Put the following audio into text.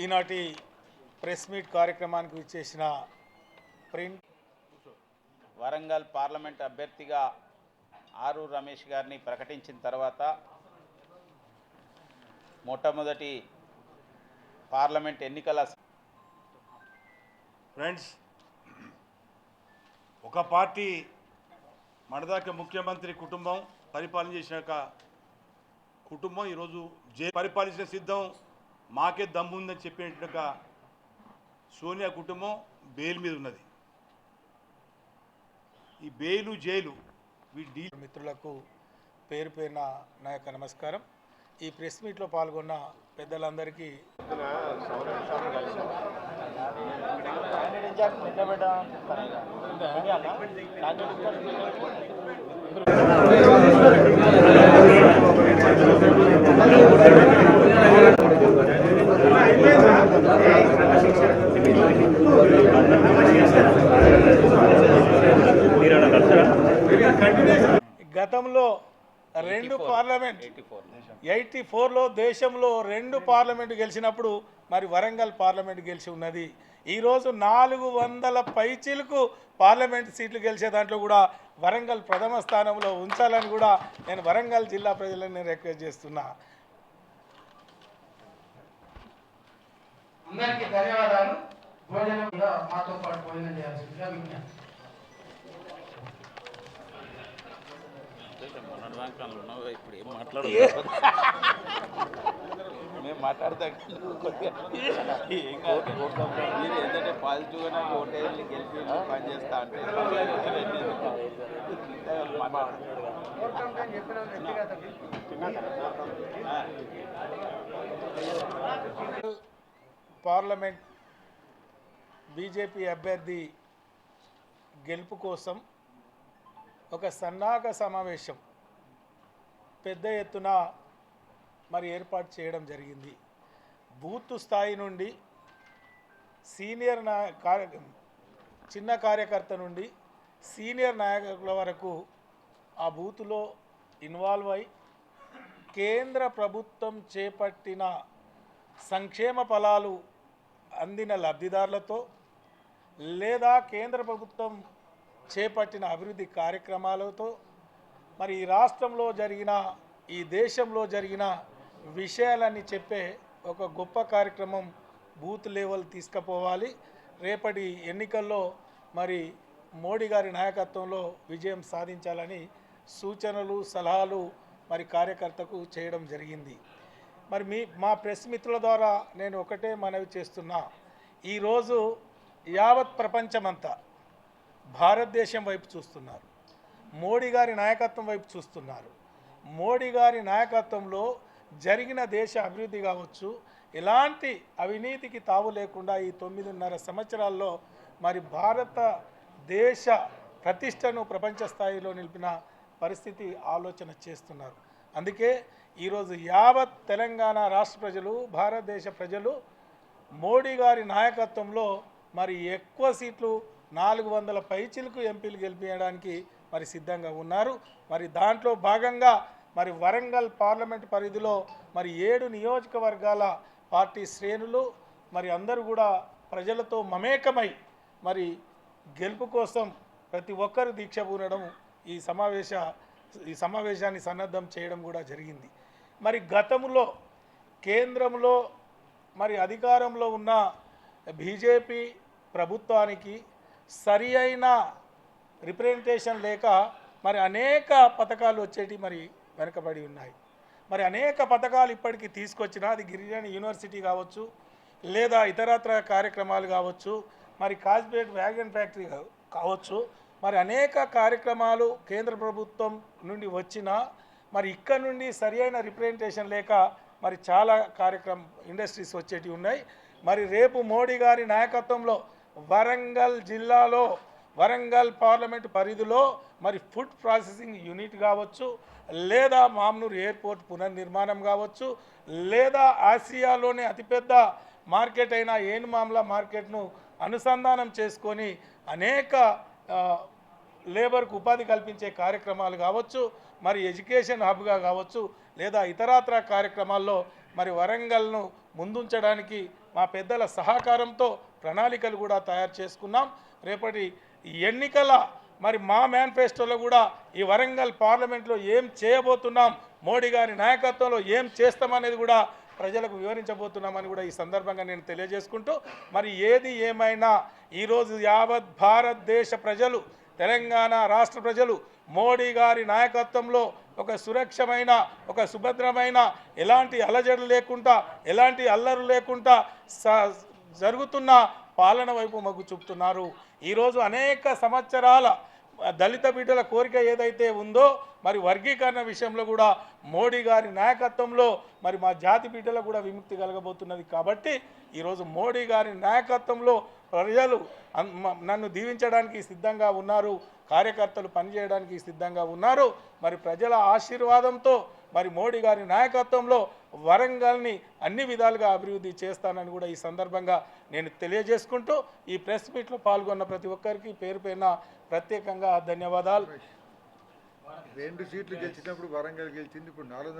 ఈనాటి press meet కార్యక్రమానికి విచ్చేసిన ప్రింట్ వరంగల్ పార్లమెంట్ అభ్యర్థిగా ఆరు రమేష్ గారిని ప్రకటించిన తర్వాత మొట్టమొదటి పార్లమెంట్ ఎన్నికల ఫ్రెండ్స్ ఒక పార్టీ మనదాకా ముఖ్యమంత్రి కుటుంబం పరిపాలన చేసినాక కుటుంబం ఈరోజు జే పరిపాలించిన సిద్ధం మాకే దమ్ము ఉందని చెప్పినట్టుగా సోనియా కుటుంబం బెయిల్ మీద ఉన్నది. ఈ బెయిలు జైలు వీటి మిత్రులకు పేరు పేరున నా యొక్క నమస్కారం. ఈ ప్రెస్ మీట్లో పాల్గొన్న పెద్దలందరికీ గతంలో రెండు పార్లమెంట్. Eighty four. ఎయిటీ ఫోర్లో దేశంలో రెండు పార్లమెంటు గెలిచినప్పుడు మరి వరంగల్ పార్లమెంట్ గెలిచి ఉన్నది. ఈరోజు నాలుగు వందల పైచీలకు పార్లమెంట్ సీట్లు గెలిచే దాంట్లో కూడా వరంగల్ ప్రథమ స్థానంలో ఉంచాలని కూడా నేను వరంగల్ జిల్లా ప్రజలను నేను రిక్వెస్ట్ చేస్తున్నా. అందరికీ ధన్యవాదాలు. భోజనం కూడా మాతో పాటు భోజనం చేయాల్సిందిగా విజ్ఞప్తి ఇప్పుడు ఏం మేము మాట్లాడతాం. ఏం కాదు. మీరు ఏంటంటే పాజిటివ్గానే ఓటేళ్ళని గెలిపి పని చేస్తా అంటే పార్లమెంట్ బీజేపీ అభ్యర్థి గెలుపు కోసం ఒక సన్నాహక సమావేశం పెద్ద ఎత్తున మరి ఏర్పాటు చేయడం జరిగింది. బూత్ స్థాయి నుండి సీనియర్ నాయ కార్య చిన్న కార్యకర్త నుండి సీనియర్ నాయకుల వరకు ఆ బూత్లో ఇన్వాల్వ్ అయి కేంద్ర ప్రభుత్వం చేపట్టిన సంక్షేమ ఫలాలు అందిన లబ్ధిదారులతో లేదా కేంద్ర ప్రభుత్వం చేపట్టిన అభివృద్ధి కార్యక్రమాలతో మరి ఈ రాష్ట్రంలో జరిగిన ఈ దేశంలో జరిగిన విషయాలన్నీ చెప్పే ఒక గొప్ప కార్యక్రమం బూత్ లెవెల్ తీసుకుపోవాలి. రేపటి ఎన్నికల్లో మరి మోడీ గారి నాయకత్వంలో విజయం సాధించాలని సూచనలు సలహాలు మరి కార్యకర్తకు చేయడం జరిగింది. మరి మీ మా ప్రెస్ మిత్రుల ద్వారా నేను ఒకటే మనవి చేస్తున్నా. ఈరోజు యావత్ ప్రపంచమంతా భారతదేశం వైపు చూస్తున్నారు. మోడీ గారి నాయకత్వం వైపు చూస్తున్నారు. మోడీ గారి నాయకత్వంలో జరిగిన దేశ అభివృద్ధి కావచ్చు ఎలాంటి అవినీతికి తావు లేకుండా ఈ తొమ్మిదిన్నర సంవత్సరాల్లో మరి భారత దేశ ప్రతిష్టను ప్రపంచ స్థాయిలో నిలిపిన పరిస్థితి ఆలోచన చేస్తున్నారు. అందుకే ఈరోజు యావత్ తెలంగాణ రాష్ట్ర ప్రజలు భారతదేశ ప్రజలు మోడీ గారి నాయకత్వంలో మరి ఎక్కువ సీట్లు నాలుగు వందల పైచిలకు ఎంపీలు గెలిపించడానికి మరి సిద్ధంగా ఉన్నారు. మరి దాంట్లో భాగంగా మరి వరంగల్ పార్లమెంట్ పరిధిలో మరి ఏడు నియోజకవర్గాల పార్టీ శ్రేణులు మరి అందరూ కూడా ప్రజలతో మమేకమై మరి గెలుపు కోసం ప్రతి ఒక్కరు దీక్ష పూనడం ఈ సమావేశ ఈ సమావేశాన్ని సన్నద్ధం చేయడం కూడా జరిగింది. మరి గతంలో కేంద్రంలో మరి అధికారంలో ఉన్న బీజేపీ ప్రభుత్వానికి సరి అయిన రిప్రజెంటేషన్ లేక మరి అనేక పథకాలు వచ్చేటి మరి వెనుకబడి ఉన్నాయి. మరి అనేక పథకాలు ఇప్పటికీ తీసుకొచ్చినా అది గిరిజన యూనివర్సిటీ కావచ్చు లేదా ఇతరత్ర కార్యక్రమాలు కావచ్చు మరి కాజ్పేట్ వ్యాగన్ ఫ్యాక్టరీ కావచ్చు మరి అనేక కార్యక్రమాలు కేంద్ర ప్రభుత్వం నుండి వచ్చినా మరి ఇక్కడ నుండి సరి అయిన రిప్రజెంటేషన్ లేక మరి చాలా కార్యక్రమం ఇండస్ట్రీస్ వచ్చేటివి ఉన్నాయి. మరి రేపు మోడీ గారి నాయకత్వంలో వరంగల్ జిల్లాలో వరంగల్ పార్లమెంట్ పరిధిలో మరి ఫుడ్ ప్రాసెసింగ్ యూనిట్ కావచ్చు లేదా మామ్నూర్ ఎయిర్పోర్ట్ పునర్నిర్మాణం కావచ్చు లేదా ఆసియాలోనే అతిపెద్ద మార్కెట్ అయిన ఏనుమామ్ల మార్కెట్ను అనుసంధానం చేసుకొని అనేక లేబర్కు ఉపాధి కల్పించే కార్యక్రమాలు కావచ్చు మరి ఎడ్యుకేషన్ హబ్గా కావచ్చు లేదా ఇతరాత్ర కార్యక్రమాల్లో మరి వరంగల్ను ముందుంచడానికి మా పెద్దల సహకారంతో ప్రణాళికలు కూడా తయారు చేసుకున్నాం. రేపటి ఎన్నికల మరి మా మేనిఫెస్టోలో కూడా ఈ వరంగల్ పార్లమెంట్లో ఏం చేయబోతున్నాం మోడీ గారి నాయకత్వంలో ఏం చేస్తామనేది కూడా ప్రజలకు వివరించబోతున్నామని కూడా ఈ సందర్భంగా నేను తెలియజేసుకుంటూ మరి ఏది ఏమైనా ఈరోజు యావత్ భారతదేశ ప్రజలు తెలంగాణ రాష్ట్ర ప్రజలు మోడీ గారి నాయకత్వంలో ఒక సురక్షమైన ఒక సుభద్రమైన ఎలాంటి అలజడు లేకుండా ఎలాంటి అల్లరు లేకుండా స- జరుగుతున్న పాలన వైపు మొగ్గు చూపుతున్నారు. ఈరోజు అనేక సంవత్సరాల దళిత బిడ్డల కోరిక ఏదైతే ఉందో మరి వర్గీకరణ విషయంలో కూడా మోడీ గారి నాయకత్వంలో మరి మా జాతి బిడ్డలకు కూడా విముక్తి కలగబోతున్నది. కాబట్టి ఈరోజు మోడీ గారి నాయకత్వంలో ప్రజలు నన్ను దీవించడానికి సిద్ధంగా ఉన్నారు కార్యకర్తలు పనిచేయడానికి సిద్ధంగా ఉన్నారు. మరి ప్రజల ఆశీర్వాదంతో మరి మోడీ గారి నాయకత్వంలో వరంగల్ని అన్ని విధాలుగా అభివృద్ధి చేస్తానని కూడా ఈ సందర్భంగా నేను తెలియజేసుకుంటూ ఈ ప్రెస్ మీట్లో పాల్గొన్న ప్రతి ఒక్కరికి పేరు పైన ప్రత్యేకంగా ధన్యవాదాలు. రెండు సీట్లు గెలిచినప్పుడు వరంగల్ గెలిచింది ఇప్పుడు నాలుగు